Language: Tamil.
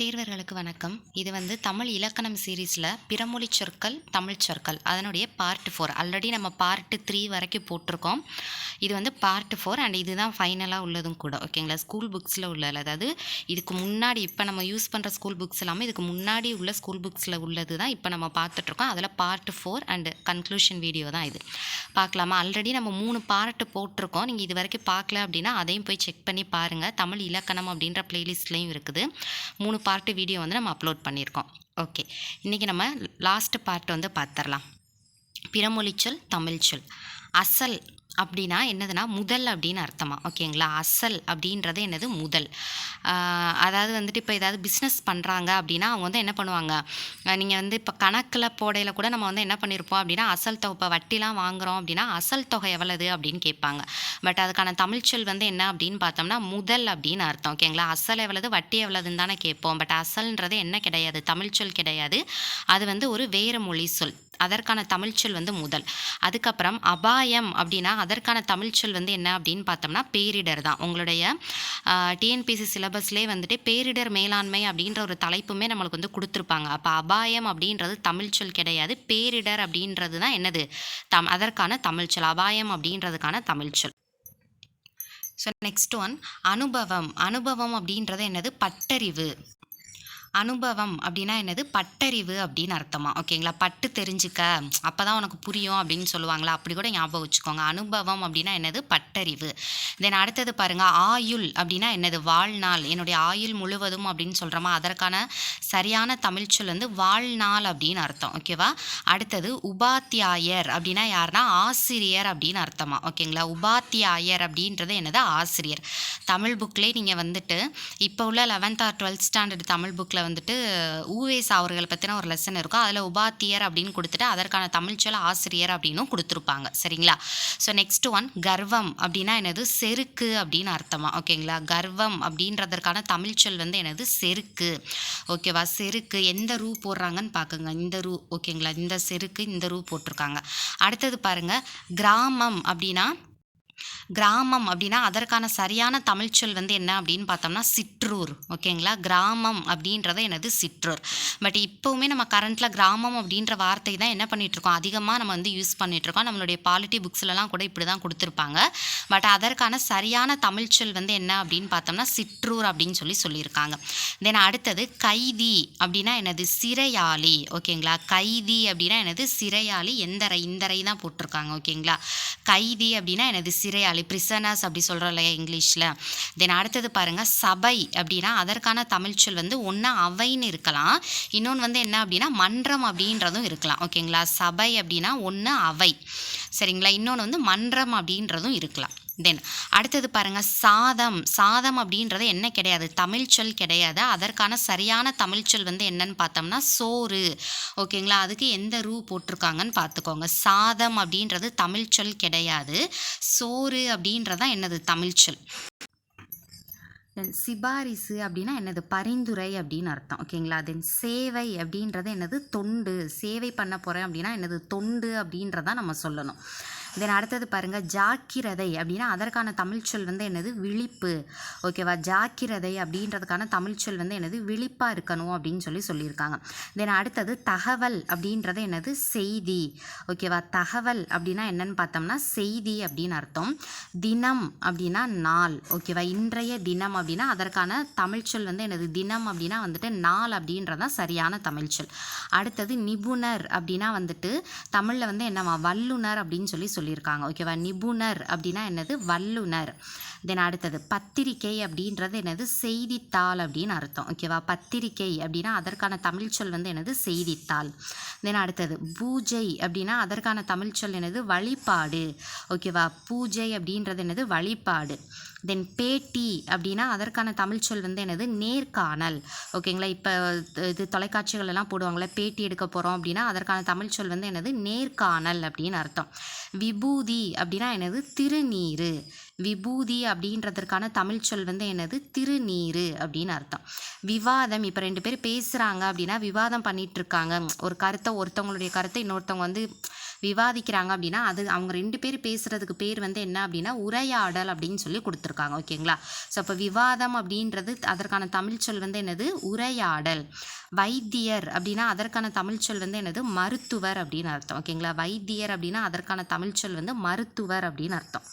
தேர்வர்களுக்கு வணக்கம். இது வந்து தமிழ் இலக்கணம் சீரீஸில் பிறமொழி சொற்கள் தமிழ் சொற்கள். அதனுடைய பார்ட் ஃபோர் ஆல்ரெடி நம்ம பார்ட் த்ரீ வரைக்கும் போட்டிருக்கோம். இது வந்து பார்ட் ஃபோர் அண்ட் இதுதான் ஃபைனலாக உள்ளதும் கூட. ஓகேங்களா ஸ்கூல் புக்ஸில் உள்ள அதாவது இதுக்கு முன்னாடி இப்போ நம்ம யூஸ் பண்ணுற ஸ்கூல் புக்ஸ் எல்லாமே இதுக்கு முன்னாடி உள்ள ஸ்கூல் புக்ஸில் உள்ளது தான் இப்போ நம்ம பார்த்துட்ருக்கோம் அதில் part four and conclusion video தான் இது. பார்க்கலாமா? ஆல்ரெடி நம்ம மூணு பார்ட்டு போட்டிருக்கோம். நீங்கள் இது வரைக்கும் பார்க்கல அப்படின்னா அதையும் போய் செக் பண்ணி பாருங்கள் தமிழ் இலக்கணம் அப்படின்ற ப்ளேலிஸ்ட்லேயும் இருக்குது. மூணு பார்ட்டு வீடியோ வந்து நம்ம அப்லோட் பண்ணியிருக்கோம். ஓகே இன்றைக்கி நம்ம லாஸ்ட்டு பார்ட் வந்து பார்த்துடலாம். பிறமொழிச்சொல் தமிழ்ச்சொல் அசல் அப்படின்னா என்னதுன்னா முதல் அப்படின்னு அர்த்தமா. ஓகேங்களா? அசல் அப்படின்றது என்னது? முதல். அதாவது வந்துட்டு இப்போ ஏதாவது பிஸ்னஸ் பண்ணுறாங்க அப்படின்னா அவங்க வந்து என்ன பண்ணுவாங்க? நீங்கள் வந்து இப்போ கணக்கில் போடையில் கூட நம்ம வந்து என்ன பண்ணியிருப்போம் அப்படின்னா அசல் தொகை இப்போ வட்டிலாம் வாங்குகிறோம் அப்படின்னா அசல் தொகை எவ்வளவு அப்படின்னு கேட்பாங்க. பட் அதுக்கான தமிழ்ச்சொல் வந்து என்ன அப்படின்னு பார்த்தோம்னா முதல் அப்படின்னு அர்த்தம். ஓகேங்களா? அசல் எவ்வளவு வட்டி எவ்வளவுன்னு தானே கேட்போம். பட் அசல்ன்றது என்ன கிடையாது? தமிழ்ச்சொல் கிடையாது. அது வந்து ஒரு வேறு மொழி சொல். அதற்கான தமிழ்ச்சொல் வந்து முதல். அதுக்கப்புறம் அபாயம் அப்படின்னா அதற்கான தமிழ்ச்சொல் வந்து என்ன அப்படின்னு பார்த்தோம்னா பேரிடர் தான். உங்களுடைய டிஎன்பிசி சிலபஸ்லேயே வந்துட்டு பேரிடர் மேலாண்மை அப்படின்ற ஒரு தலைப்புமே நம்மளுக்கு வந்து கொடுத்துருப்பாங்க. அப்போ அபாயம் அப்படின்றது தமிழ்ச்சொல் கிடையாது. பேரிடர் அப்படின்றது தான் என்னது? தம் அதற்கான தமிழ்ச்சொல் அபாயம் அப்படின்றதுக்கான தமிழ்ச்சொல் ஸோ நெக்ஸ்ட் ஒன் அனுபவம். அனுபவம் அப்படின்றது என்னது? பட்டறிவு. அனுபவம் அப்படின்னா என்னது? பட்டறிவு அப்படின்னு அர்த்தமா? ஓகேங்களா? பட்டு தெரிஞ்சுக்க. அப்போ தான் உனக்கு புரியும் அப்படின்னு சொல்லுவாங்களா? அப்படி கூட ஞாபகம் வச்சுக்கோங்க. அனுபவம் அப்படின்னா என்னது? பட்டறிவு. தென் அடுத்தது பாருங்கள் ஆயுள் அப்படின்னா என்னது? வாழ்நாள். என்னுடைய ஆயுள் முழுவதும் அப்படின்னு சொல்கிறோமா அதற்கான சரியான தமிழ்ச்சொல் வந்து வாழ்நாள் அப்படின்னு அர்த்தம். ஓகேவா? அடுத்தது உபாத்தியாயர் அப்படின்னா யாருன்னா ஆசிரியர் அப்படின்னு அர்த்தமா? ஓகேங்களா? உபாத்தியாயர் அப்படின்றது என்னது? ஆசிரியர். தமிழ் புக்லேயே நீங்கள் வந்துட்டு இப்போ உள்ள eleventh or twelfth standard Tamil புக்கில் வந்துட்டு ஊவேஸ் அவர்களை பற்றின ஒரு லெசன் இருக்கும். அதில் உபாத்தியர் அப்படின்னு கொடுத்துட்டு அதற்கான தமிழ்ச்சொல் ஆசிரியர் அப்படின்னும் கொடுத்துருப்பாங்க. சரிங்களா? ஸோ நெக்ஸ்ட் ஒன் கர்வம் அப்படின்னா என்னது? செருக்கு அப்படின்னு அர்த்தமா? ஓகேங்களா? கர்வம் அப்படின்றதற்கான தமிழ்ச்சொல் வந்து என்னது? செருக்கு. ஓகேவா? செருக்கு எந்த ரூ போடுறாங்கன்னு பார்க்குங்க இந்த ரூ. ஓகேங்களா? இந்த செருக்கு இந்த ரூ போட்டிருக்காங்க. அடுத்தது பாருங்க கிராமம் அப்படின்னா கிராமம் அப்படின்னா அதற்கான சரியான தமிழ்ச்சொல் வந்து என்ன அப்படின்னு பார்த்தோம்னா சிற்றூர் ஓகேங்களா? கிராமம் அப்படின்றது எனது சிற்றூர். பட் இப்போவுமே நம்ம கரண்ட்டில் கிராமம் அப்படின்ற வார்த்தை தான் என்ன பண்ணிகிட்ருக்கோம் அதிகமாக நம்ம வந்து யூஸ் பண்ணிகிட்ருக்கோம் இருக்கோம் நம்மளுடைய பாலிட்டி புக்ஸ்லலாம் கூட இப்படி தான் கொடுத்துருப்பாங்க. பட் அதற்கான சரியான தமிழ்ச்சொல் வந்து என்ன அப்படின்னு பார்த்தோம்னா சிற்றூர் அப்படின்னு சொல்லி சொல்லியிருக்காங்க. தென் அடுத்தது கைதி அப்படின்னா எனது சிறையாளி ஓகேங்களா? கைதி அப்படின்னா எனது சிறையாளி எந்தரை இந்தரை தான் போட்டிருக்காங்க ஓகேங்களா? கைதி அப்படின்னா எனது சிறையாளி பிரிசனர்ஸ் அப்படி சொல்கிறோம் இல்லையா இங்கிலீஷில். தென் அடுத்தது பாருங்கள் சபை அப்படின்னா அதற்கான தமிழ்ச்சொல் வந்து ஒன்று அவைன்னு இருக்கலாம். இன்னொன்று வந்து என்ன அப்படின்னா மன்றம் அப்படின்றதும் இருக்கலாம். ஓகேங்களா சபை அப்படின்னா ஒன்று அவை. சரிங்களா? இன்னொன்று வந்து மன்றம் அப்படின்றதும் இருக்கலாம். தென் அடுத்தது பாருங்க சாதம். சாதம் அப்படின்றது என்ன கிடையாது? தமிழ்ச்சொல் கிடையாது. அதற்கான சரியான தமிழ்ச்சொல் வந்து என்னன்னு பார்த்தோம்னா சோறு. ஓகேங்களா? அதுக்கு எந்த ரூ போட்டிருக்காங்கன்னு பார்த்துக்கோங்க. சாதம் அப்படின்றது தமிழ்ச்சொல் கிடையாது. சோறு அப்படின்றதான் என்னது? தமிழ்ச்சொல் தென் சிபாரிசு அப்படின்னா என்னது? பரிந்துரை அப்படின்னு அர்த்தம். ஓகேங்களா? தென் சேவை அப்படின்றது என்னது? தொண்டு. சேவை பண்ண போகிறேன் அப்படின்னா என்னது? தொண்டு அப்படின்றதான் நம்ம சொல்லணும். தென் அடுத்தது பாருங்கள் ஜாக்கிரதை அப்படின்னா அதற்கான தமிழ்ச்சொல் வந்து என்னது? விழிப்பு. ஓகேவா ஜாக்கிரதை அப்படின்றதுக்கான தமிழ்ச்சொல் வந்து என்னது? விழிப்பாக இருக்கணும் அப்படின்னு சொல்லி சொல்லியிருக்காங்க. தென் அடுத்தது தகவல் அப்படின்றது என்னது? செய்தி. ஓகேவா தகவல் அப்படின்னா என்னன்னு பார்த்தோம்னா செய்தி அப்படின்னு அர்த்தம். தினம் அப்படின்னா நாள். ஓகேவா இன்றைய தினம் அப்படின்னா அதற்கான தமிழ்ச்சொல் வந்து எனது தினம் அப்படின்னா வந்துட்டு நாள் அப்படின்றதான் சரியான தமிழ்ச்சொல் அடுத்தது நிபுணர் அப்படின்னா வந்துட்டு தமிழில் வந்து என்னவா? வல்லுனர் அப்படின்னு சொல்லி சொல்லியிருக்காங்க. ஓகேவா? நிபுணர் அப்படின்னா என்னது? வல்லுனர் தென் அடுத்தது பத்திரிக்கை அப்படின்றது என்னது? செய்தித்தாள் அப்படின்னு அர்த்தம். ஓகேவா? பத்திரிக்கை அப்படின்னா அதற்கான தமிழ்ச்சொல் வந்து என்னது? செய்தித்தாள். தென் அடுத்தது பூஜை அப்படின்னா அதற்கான தமிழ்ச்சொல் என்னது? வழிபாடு. ஓகேவா? பூஜை அப்படின்றது என்னது? வழிபாடு. தென் பேட்டி அப்படின்னா அதற்கான தமிழ்ச்சொல் வந்து என்னது? நேர்காணல். ஓகேங்களா இப்போ இது தொலைக்காட்சிகள் எல்லாம் போடுவாங்களே பேட்டி எடுக்க போகிறோம் அப்படின்னா அதற்கான தமிழ்ச்சொல் வந்து என்னது? நேர்காணல் அப்படின்னு அர்த்தம். விபூதி அப்படின்னா என்னது? திருநீர். விபூதி அப்படின்றதற்கான தமிழ்ச்சொல் வந்து என்னது? திருநீர் அப்படின்னு அர்த்தம். விவாதம் இப்போ ரெண்டு பேர் பேசுகிறாங்க அப்படின்னா விவாதம் பண்ணிகிட்ருக்காங்க ஒரு கருத்தை ஒருத்தவங்களுடைய கருத்தை இன்னொருத்தவங்க வந்து விவாதிக்கிறாங்க அப்படின்னா அது அவங்க ரெண்டு பேர் பேசுகிறதுக்கு பேர் வந்து என்ன அப்படின்னா உரையாடல் அப்படின்னு சொல்லி கொடுத்துருக்காங்க ஓகேங்களா? ஸோ அப்போ விவாதம் அப்படின்றது அதற்கான தமிழ் சொல் வந்து என்னது? உரையாடல். வைத்தியர் அப்படின்னா அதற்கான தமிழ் சொல் வந்து என்னது? மருத்துவர் அப்படின்னு அர்த்தம் ஓகேங்களா? வைத்தியர் அப்படின்னா அதற்கான தமிழ் சொல் வந்து மருத்துவர் அப்படின்னு அர்த்தம்.